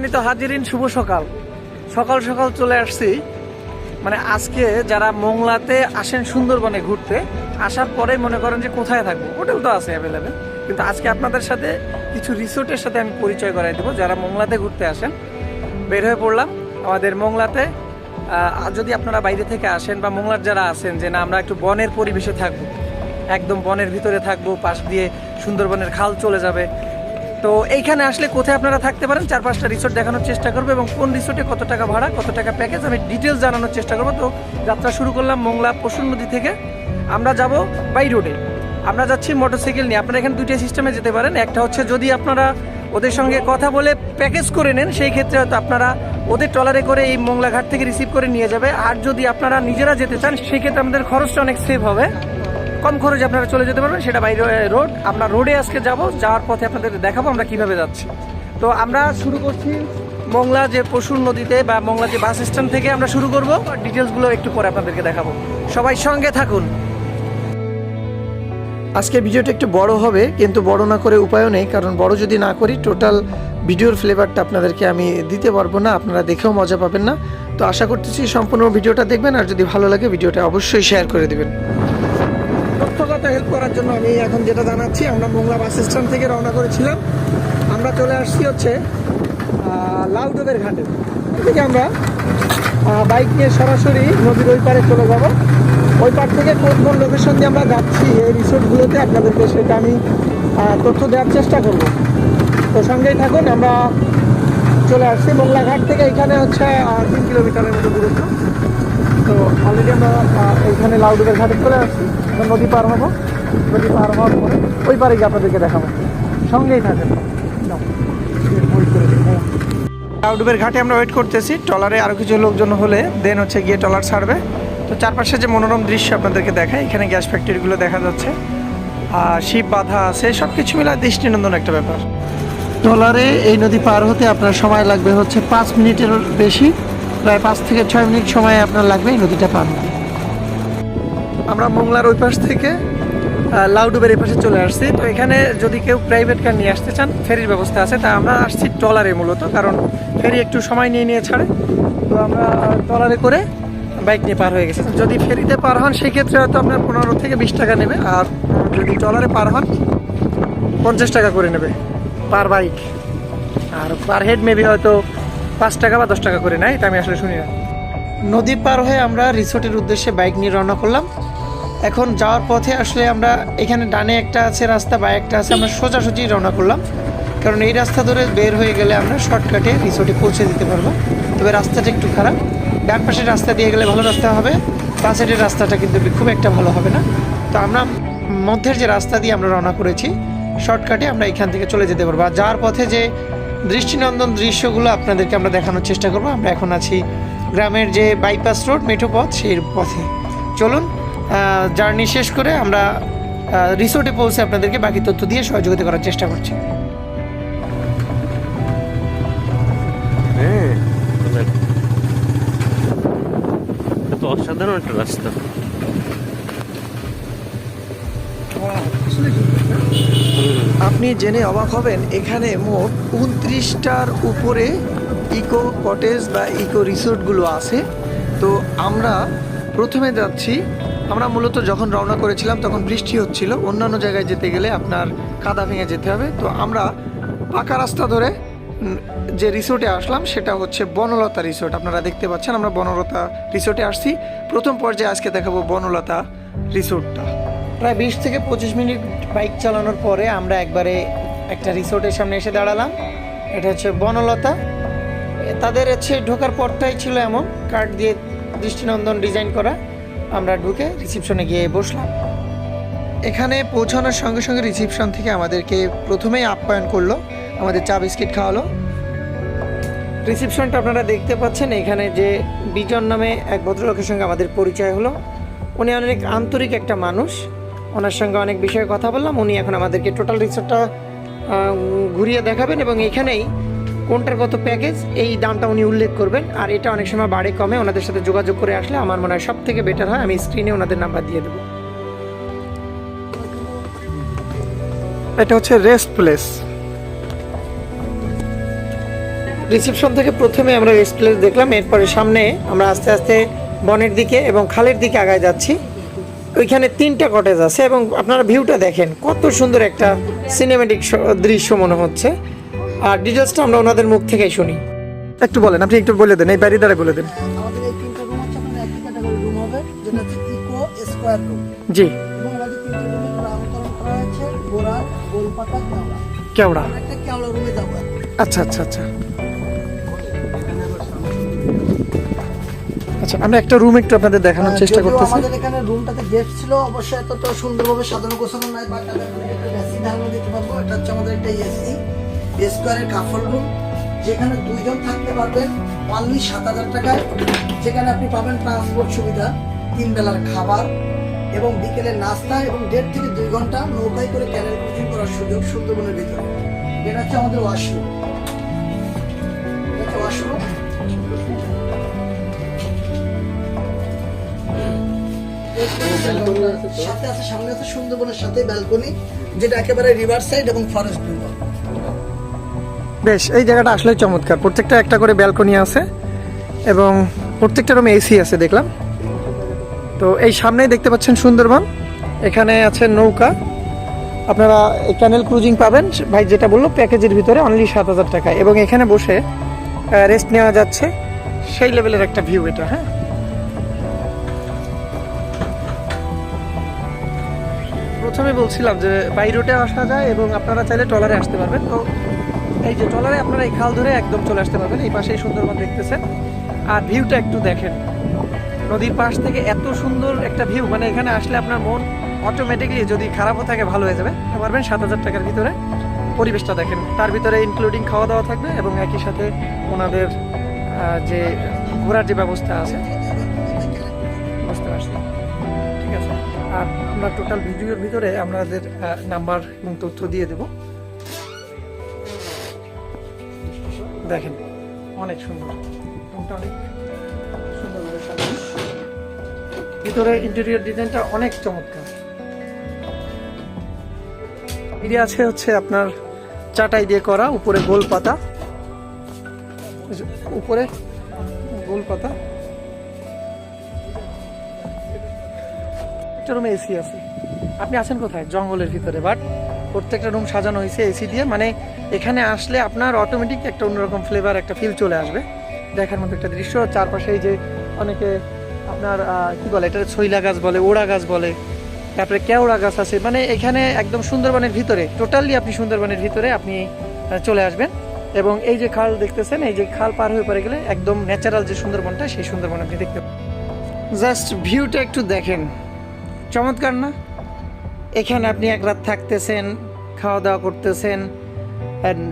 সম্মানিত হাজিরিন, শুভ সকাল। সকাল সকাল চলে আসছি। মানে আজকে যারা মোংলাতে আসেন সুন্দরবনে ঘুরতে, আসার পরে মনে করেন যে কোথায় থাকব? হোটেল তো আছে অ্যাভেলেবেল কিন্তু আজকে আপনাদের সাথে কিছু রিসোর্টের সাথে আমি পরিচয় করাই দেবো। যারা মোংলাতে ঘুরতে আসেন, বের হয়ে পড়লাম আমাদের মোংলাতে। যদি আপনারা বাইরে থেকে আসেন বা মোংলার যারা আছেন যে না, আমরা একটু বনের পরিবেশে থাকব, একদম বনের ভিতরে থাকব, পাশ দিয়ে সুন্দরবনের খাল চলে যাবে তো এইখানে আসলে কোথায় আপনারা থাকতে পারেন? চার পাঁচটা রিসোর্ট দেখানোর চেষ্টা করব এবং কোন রিসোর্টে কত টাকা ভাড়া, কত টাকা প্যাকেজ আমি ডিটেলস জানানোর চেষ্টা করব। তো যাত্রা শুরু করলাম মোংলা পশুর নদী থেকে। আমরা যাব বাই রোডে। আমরা যাচ্ছি মোটরসাইকেল নিয়ে। আপনারা এখানে দুইটা সিস্টেমে যেতে পারেন। একটা হচ্ছে যদি আপনারা ওদের সঙ্গে কথা বলে প্যাকেজ করে নেন, সেই ক্ষেত্রে হয়তো আপনারা ওদের ট্রলারে করে এই মোংলা ঘাট থেকে রিসিভ করে নিয়ে যাবে। আর যদি আপনারা নিজেরা যেতে চান, সেক্ষেত্রে আমাদের খরচটা অনেক সেভ হবে। কম খরচে আপনারা চলে যেতে পারবেন, সেটা বাইরে রোড আমরা রোডে আজকে যাব, যাওয়ার পথে আপনাদের দেখাবো আমরা কীভাবে যাচ্ছি। তো আমরা শুরু করছি মংলা যে পশুর নদীতে বা মংলা যে বাস স্ট্যান্ড থেকে আমরা শুরু করব ডিটেলসগুলো একটু পরে আপনাদেরকে দেখাবো। সবাই সঙ্গে থাকুন। আজকে ভিডিওটা একটু বড় হবে, কিন্তু বড় না করে উপায়ও নেই, কারণ বড় যদি না করি টোটাল ভিডিওর ফ্লেভারটা আপনাদেরকে আমি দিতে পারব না, আপনারা দেখেও মজা পাবেন না। তো আশা করতেছি সম্পূর্ণ ভিডিওটা দেখবেন, আর যদি ভালো লাগে ভিডিওটা অবশ্যই শেয়ার করে দেবেন। করার জন্য আমি এখন যেটা জানাচ্ছি, আমরা মোংলা বাস স্ট্যান্ড থেকে রওনা করেছিলাম। আমরা চলে আসছি হচ্ছে লাউডবের ঘাটে। থেকে আমরা বাইক নিয়ে সরাসরি নদীর ওই পারে চলে যাব। ওই পার থেকে কোন কোন লোকেশন দিয়ে আমরা যাচ্ছি এই রিসোর্টগুলোতে আপনাদেরকে সেটা আমি তথ্য দেওয়ার চেষ্টা করব। তো সঙ্গেই থাকুন, আমরা চলে আসছি মোংলা ঘাট থেকে। এখানে হচ্ছে তিন কিলোমিটারের মতো দূরত্ব। তো অলরেডি আমরা এইখানে লাউডুবের ঘাটে চলে আসছি। আমরা নদী পার হব। নদী পার হওয়ার পরে ওই পারে গিয়ে আপনাদেরকে দেখাবো। সঙ্গেই থাকেন। লাউডুবের ঘাটে আমরা ওয়েট করতেছি। ট্রলারে আরও কিছু লোকজন হলে দেন হচ্ছে গিয়ে ট্রলার ছাড়বে। তো চারপাশে যে মনোরম দৃশ্য আপনাদেরকে দেখায় এখানে গ্যাস ফ্যাক্টরিগুলো দেখা যাচ্ছে। আর শিপ বাধা আছে সব কিছু মিলে দৃষ্টিনন্দন একটা ব্যাপার। ট্রলারে এই নদী পার হতে আপনার সময় লাগবে হচ্ছে পাঁচ মিনিটের বেশি। প্রায় পাঁচ থেকে ছয় মিনিট সময় আপনার লাগবে এই নদীটা পার হতে। আমরা মোংলার ওই পাশ থেকে লাউডুবের এই পাশে চলে আসছি। তো এখানে যদি কেউ প্রাইভেট কার নিয়ে আসতে চান ফেরির ব্যবস্থা আছে। তা আমরা আসছি ট্রলারে মূলত, কারণ ফেরি একটু সময় নিয়ে নিয়ে ছাড়ে। তো আমরা ট্রলারে করে বাইক নিয়ে পার হয়ে গেছি। যদি ফেরিতে পার হন, সেক্ষেত্রে হয়তো আপনার পনেরো থেকে বিশ টাকা নেবে। আর যদি ট্রলারে পার হন, পঞ্চাশ টাকা করে নেবে পার বাইক আর পার হেড মেবি হয়তো পাঁচ টাকা বা দশ টাকা করে নেয়, এটা আমি আসলে শুনি না। নদী পার হয়ে আমরা রিসোর্টের উদ্দেশ্যে বাইক নিয়ে রওনা করলাম। এখন যাওয়ার পথে আসলে আমরা এখানে ডানে একটা আছে, রাস্তা বা একটা আছে, আমরা সোজাসুজি রওনা করলাম। কারণ এই রাস্তা ধরে বের হয়ে গেলে আমরা শর্টকাটে রিসোর্টে পৌঁছে দিতে পারব। তবে রাস্তাটা একটু খারাপ। ডান পাশের রাস্তা দিয়ে গেলে ভালো রাস্তা হবে, বাঁ সাইডের রাস্তাটা কিন্তু খুব একটা ভালো হবে না। তো আমরা মধ্যের যে রাস্তা দিয়ে আমরা রওনা করেছি, শর্টকাটে আমরা এখান থেকে চলে যেতে পারব। আর যাওয়ার পথে যে দৃষ্টিনন্দন দৃশ্যগুলো আপনাদেরকে আমরা দেখানোর চেষ্টা করব, আমরা এখন আছি গ্রামের যে বাইপাস রোড মেঠো পথ, সেই পথে। চলুন জার্নি শেষ করে আমরা রিসোর্টে পৌঁছে আপনাদেরকে বাকি তথ্য দিয়ে সহযোগিতা করার চেষ্টা করছি। হ্যাঁ। অসাধারণ একটা রাস্তা। আপনি জেনে অবাক হবেন এখানে মোট উনত্রিশটার উপরে ইকো কটেজ বা ইকো রিসোর্টগুলো আছে। তো আমরা প্রথমে যাচ্ছি আমরা মূলত যখন রওনা করেছিলাম, তখন বৃষ্টি হচ্ছিল। অন্যান্য জায়গায় যেতে গেলে আপনার কাদা ভেঙে যেতে হবে। তো আমরা পাকা রাস্তা ধরে যে রিসোর্টে আসলাম, সেটা হচ্ছে বনলতা রিসোর্ট। আপনারা দেখতে পাচ্ছেন, আমরা বনলতা রিসোর্টে আসছি। প্রথম পর্যায়ে আজকে দেখাবো বনলতা রিসোর্টটা। প্রায় বিশ থেকে পঁচিশ মিনিট বাইক চালানোর পরে আমরা একবারে একটা রিসোর্টের সামনে এসে দাঁড়ালাম। এটা হচ্ছে বনলতা। তাদের হচ্ছে ঢোকার পথটাই ছিল এমন, কাঠ দিয়ে দৃষ্টিনন্দন ডিজাইন করা। আমরা ঢুকে রিসিপশনে গিয়ে বসলাম। এখানে পৌঁছানোর সঙ্গে সঙ্গে রিসিপশন থেকে আমাদেরকে প্রথমেই আপ্যায়ন করল, আমাদের চা বিস্কিট খাওয়ালো। রিসিপশনটা আপনারা দেখতে পাচ্ছেন, এখানে যে বিজন নামে এক ভদ্রলোকের সঙ্গে আমাদের পরিচয় হলো। উনি অনেক আন্তরিক একটা মানুষ, ওনার সঙ্গে অনেক বিষয়ে কথা বললাম, উনি এখন আমাদেরকে টোটাল রিসোর্টটা ঘুরিয়ে দেখাবেন এবং এখানেই কোনটার কত প্যাকেজ এই দামটা উনি উল্লেখ করবেন। আর এটা অনেক সময় বাড়ে, কমে। ওনাদের সাথে যোগাযোগ করে আসলে আমার মনে হয় সব থেকে বেটার হয়। আমি স্ক্রিনে ওনাদের নাম্বার দিয়ে দেবো। এটা হচ্ছে রেস্ট প্লেস রিসেপশন থেকে প্রথমে আমরা রেস্ট প্লেস দেখলাম। এরপরে সামনে আমরা আস্তে আস্তে বনের দিকে এবং খালের দিকে আগায় যাচ্ছি। ওইখানে তিনটা কটেজ আছে এবং আপনারা ভিউটা দেখেন। কত সুন্দর একটা সিনেমেটিক দৃশ্য মনে হচ্ছে। আর ডিটেলসটা আমরা ওনাদের মুখ থেকেই শুনি। একটু বলেন আপনি একটু বলে দেন এই বাড়ি দ্বারা বলে দেন। আমাদের এই তিনটা রুম হচ্ছে আপনার একই ক্যাটাগরি রুম হবে যেটা হচ্ছে ইকো স্কোয়ার রুম জি। এবং আমাদের তিনটা রুমে নামকরণ করা হয়েছে গোড়া গোলপাতা কেওড়া। কেওড়া। একটা কেওড়া রুমে যাব আচ্ছা আচ্ছা আচ্ছা। আচ্ছা আমরা একটা রুম একটু আপনাদের দেখানোর চেষ্টা করতেছি। আমাদের এখানে রুমটাতে গেস্ট ছিল অবশ্যই এতটা সুন্দরভাবে সাজানো গোছানো নাই একটা ধারণা দিতে পারব এটা হচ্ছে আমাদের একটা এসি স্কোয়ারের কাফল রুম যেখানে দুইজন থাকতে পারবেন অনলি সাত হাজার টাকায়, যেখানে আপনি পাবেন ট্রান্সপোর্ট সুবিধা তিন বেলার খাবার এবং বিকেলের নাস্তা এবং দেড় থেকে দুই ঘণ্টা নৌকায় করে ক্যানেল ক্রুজিং করার সুযোগ সুন্দরবনের ভিতরে। এটা হচ্ছে আমাদের ওয়াশরুম সাথে আছে, সামনে আছে সুন্দরবনের সাথে ব্যালকনি যেটা একেবারে রিভার সাইড এবং ফরেস্ট ভিউ বেশ, এই জায়গাটা আসলে চমৎকার। প্রত্যেকটা একটা করে ব্যালকনি আছে এবং প্রত্যেকটা রুমে এসি আছে, দেখলাম। তো এই সামনেই দেখতে পাচ্ছেন সুন্দরবন। এখানে আছে নৌকা। আপনারা ক্যানেল ক্রুজিং পাবেন। ভাই যেটা বলল, প্যাকেজের ভিতরে অনলি সাত হাজার টাকা এবং এখানে বসে রেস্ট নেওয়া যাচ্ছে। সেই লেভেলের একটা ভিউ এটা হ্যাঁ? প্রথমে বলছিলাম যে বাই রোডে আসা যায় এবং আপনারা চাইলে ট্রলারে আসতে পারবেন। তো এই যে ট্রলারে আপনারা এই খাল ধরে একদম চলে আসতে পারবেন, এই পাশেই সুন্দরবন দেখতেছেন। আর ভিউটা একটু দেখেন। নদীর পাশ থেকে এত সুন্দর একটা ভিউ মানে এখানে আসলে আপনার মন অটোমেটিকলি যদি খারাপও থাকে, ভালো হয়ে যাবে। পারবেন সাত হাজার টাকার ভিতরে। পরিবেশটা দেখেন, তার ভিতরে ইনক্লুডিং খাওয়া দাওয়া থাকবে এবং একই সাথে ওনাদের যে ঘোরার যে ব্যবস্থা আছে। বুঝতে পারছি ঠিক আছে। আর আমরা টোটাল ভিডিওর ভিতরে আমাদের নাম্বার এবং তথ্য দিয়ে দেব। দেখেন, অনেক সুন্দর। রুমটা অনেক সুন্দরভাবে সাজানো। ভিতরে ইন্টেরিয়র ডিজাইনটা অনেক চমৎকার। এটি আছে হচ্ছে আপনার চাটাই দিয়ে করা, উপরে গোল পাতা। উপরে গোল পাতা। একটা রুমে এসি আছে। আপনি আছেন কোথায়? জঙ্গলের ভিতরে, বাট প্রত্যেকটা রুম সাজানো হয়েছে এসি দিয়ে মানে এখানে আসলে আপনার অটোমেটিক একটা অন্যরকম ফ্লেভার একটা ফিল চলে আসবে। দেখার মতো একটা দৃশ্য। চারপাশে যে অনেকে আপনার কি বলে এটা ছইলা গাছ বলে, ওড়া গাছ বলে, তারপরে কেওড়া গাছ আছে। মানে এখানে একদম সুন্দরবনের ভিতরে টোটালি আপনি সুন্দরবনের ভিতরে আপনি চলে আসবেন। এবং এই যে খাল দেখতেছেন, এই যে খাল পার হয়ে পড়ে গেলে একদম ন্যাচারাল যে সুন্দরবনটা, সেই সুন্দরবন আপনি দেখতে জাস্ট ভিউটা একটু দেখেন। চমৎকার না? এখানে আপনি এক রাত থাকতেছেন খাওয়া দাওয়া করতেছেন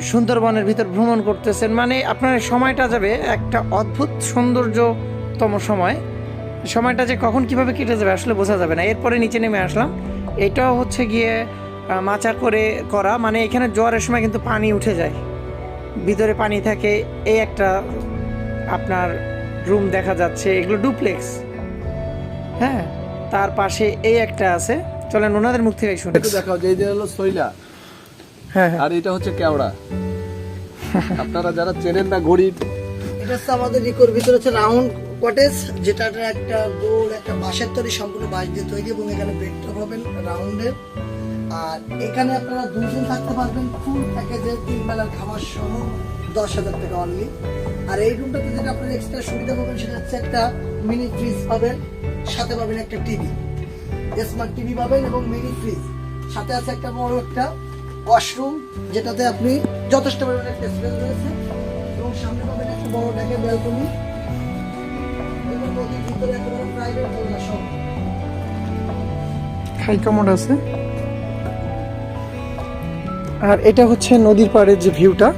সুন্দরবনের ভিতর ভ্রমণ করতেছেন। মানে আপনার সময়টা যাবে একটা অদ্ভুত সৌন্দর্যতম সময়। সময়টা যে কখন কীভাবে কেটে যাবে আসলে বোঝা যাবে না। এরপরে নিচে নেমে আসলাম। এটাও হচ্ছে গিয়ে মাচা করে করা। মানে এখানে জোয়ারের সময় কিন্তু পানি উঠে যায়। ভিতরে পানি থাকে। এই একটা আপনার রুম দেখা যাচ্ছে। এগুলো ডুপ্লেক্স। হ্যাঁ? তার পাশে এই একটা আছে। চলেন ওনাদের মুখ থেকে শুনে। দেখাও যে হলো হ্যাঁ আর এটা হচ্ছে কেওড়া। আপনারা যারা চেনেন না গরিব এটা হচ্ছে আমাদের রিকোর ভিতরে হচ্ছে রাউন্ড কটেজ যেটা একটা গোল একটা বাঁশের তৈরি সম্পূর্ণ বাঁশ দিয়ে তৈরি এবং এখানে বেডটা পাবেন রাউন্ডের আর এখানে আপনারা দুজন থাকতে পারবেন ফুল প্যাকেজে তিন বেলার খাবার সহ দশ হাজার টাকা অনলি আর এই রুমটাতে যেটা আপনার এক্সট্রা সুবিধা পাবেন সেটা হচ্ছে একটা মিনি ফ্রিজ পাবেন সাথে পাবেন একটা টিভি স্মার্ট টিভি পাবেন এবং মিনি ফ্রিজ সাথে আছে একটা বড় একটা ওয়াশরুম যেটাতে আপনি যথেষ্ট পরিমাণে একটা স্পেস রয়েছে এবং সামনে পাবেন একটা বড় ডেকে ব্যালকনি এবং নদীর ভিতরে একেবারে প্রাইভেট দোলনা সব খাই কমোড আছে আর এটা হচ্ছে নদীর পাড়ের যে ভিউটা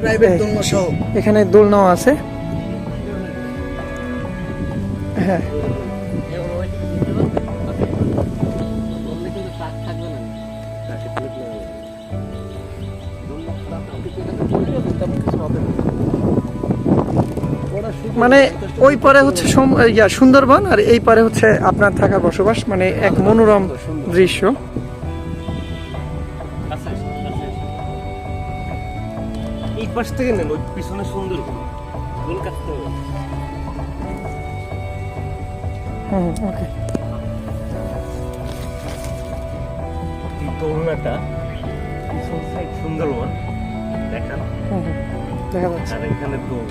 প্রাইভেট দোলনা সহ এখানে দোলনাও আছে হ্যাঁ মানে ওই পারে হচ্ছে ইয়া সুন্দরবন আর এই পারে হচ্ছে আপনার থাকার বসবাস মানে এক মনোরম দৃশ্য। এই পাশ থেকে নেন ওই পিছনে সুন্দর গোল কাটতে হবে হুম ওকে। দোলনাটা পিছন সাইড সুন্দরবন। দেখান। দেখা যাচ্ছে। আর এখানে। এখানে।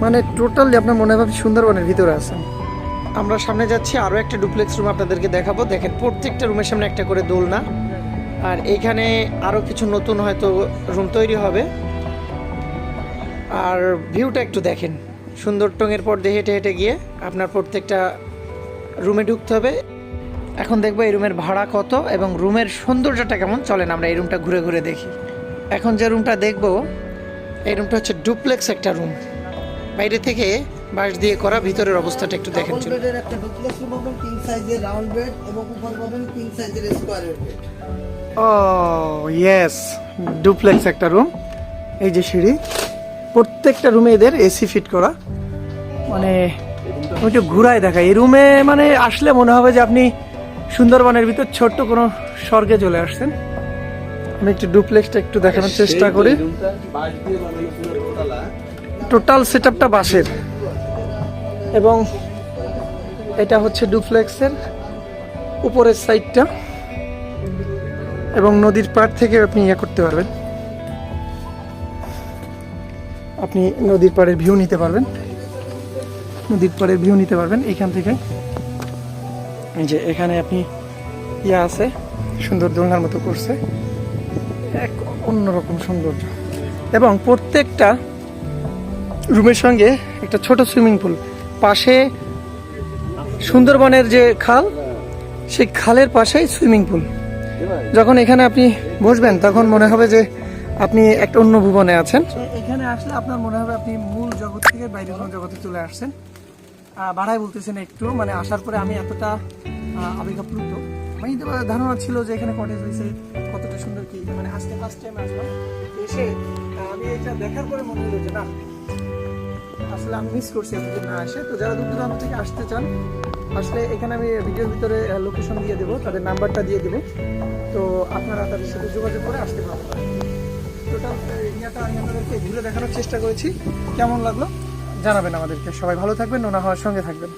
মানে টোটালি আপনার মনে হয় সুন্দরবনের ভিতরে আছেন। আমরা সামনে যাচ্ছি আরও একটা ডুপ্লেক্স রুম আপনাদেরকে দেখাবো। দেখেন প্রত্যেকটা রুমের সামনে একটা করে দোলনা। আর এইখানে আরও কিছু নতুন হয়তো রুম তৈরি হবে। আর ভিউটা একটু দেখেন। সুন্দর টঙের পর দিয়ে হেঁটে হেঁটে গিয়ে আপনার প্রত্যেকটা রুমে ঢুকতে হবে। এখন দেখব এই রুমের ভাড়া কত এবং রুমের সৌন্দর্যটা কেমন। চলেন আমরা এই রুমটা ঘুরে ঘুরে দেখি। এখন যে রুমটা দেখব এই রুমটা হচ্ছে ডুপ্লেক্স একটা রুম বাইরে থেকে বাঁশ দিয়ে করা ভিতরের অবস্থাটা একটু দেখেন ডাবল চলুন। বেডের একটা ডুপ্লেক্স রুম পাবেন কিং সাইজের রাউন্ড বেড এবং উপর পাবেন কিং সাইজের স্কোয়ার বেড ও ইয়েস ডুপ্লেক্স একটা রুম এই যে সিঁড়ি। প্রত্যেকটা রুমে এদের এসি ফিট করা। মানে আমি একটু ঘুরায় দেখা এই রুমে মানে আসলে মনে হবে যে আপনি সুন্দরবনের ভিতর ছোট্ট কোনো স্বর্গে চলে আসছেন। আমি একটু ডুপ্লেক্সটা একটু দেখানোর চেষ্টা করি। টোটাল সেট আপটা বাসের এবং এটা হচ্ছে ডুপ্লেক্সের উপরের সাইডটা এবং নদীর পাড় থেকে আপনি ইয়ে করতে পারবেন। আপনি নদীর পাড়ের ভিউ নিতে পারবেন। নদীর পাড়ের ভিউ নিতে পারবেন এখান থেকে। এই যে এখানে আপনি ইয়ে আছে, সুন্দর দোলনার মতো করছে। এক অন্যরকম সৌন্দর্য। এবং প্রত্যেকটা রুমের সঙ্গে একটা ছোট সুইমিং পুল। পাশে সুন্দরবনের যে খাল, সেই খালের পাশেই সুইমিং পুল। যখন এখানে আপনি বসবেন, তখন মনে হবে যে আপনি একটা অন্য ভুবনে আছেন। এখানে আসলে আপনার মনে হবে আপনি মূল জগৎ থেকে বাইরের কোনো জগতে চলে আসছেন। বাড়াই বলতেছেন একটু মানে আসার পরে আমি এতটা আবেগাপ্লুত। মানে ধারণা ছিল যে এখানে কটেজ হয়েছে, কতটা সুন্দর কি মানে আজকে ফার্স্ট টাইম আসলাম। এসে আমি এটা দেখার পরে মনে হলো যে না, আসলে আমি মিস করছি এতদিন না আসে তো যারা দূর দূরান্ত থেকে আসতে চান, আসলে এখানে আমি ভিডিওর ভিতরে লোকেশন দিয়ে দেবো, তাদের নাম্বারটা দিয়ে দেবো। তো আপনারা তাদের সাথে যোগাযোগ করে আসতে পারবেন। আমি ঘুরে দেখানোর চেষ্টা করেছি। কেমন লাগল? জানাবেন আমাদেরকে। সবাই ভালো থাকবেন নোনা হওয়ার সঙ্গে থাকবেন।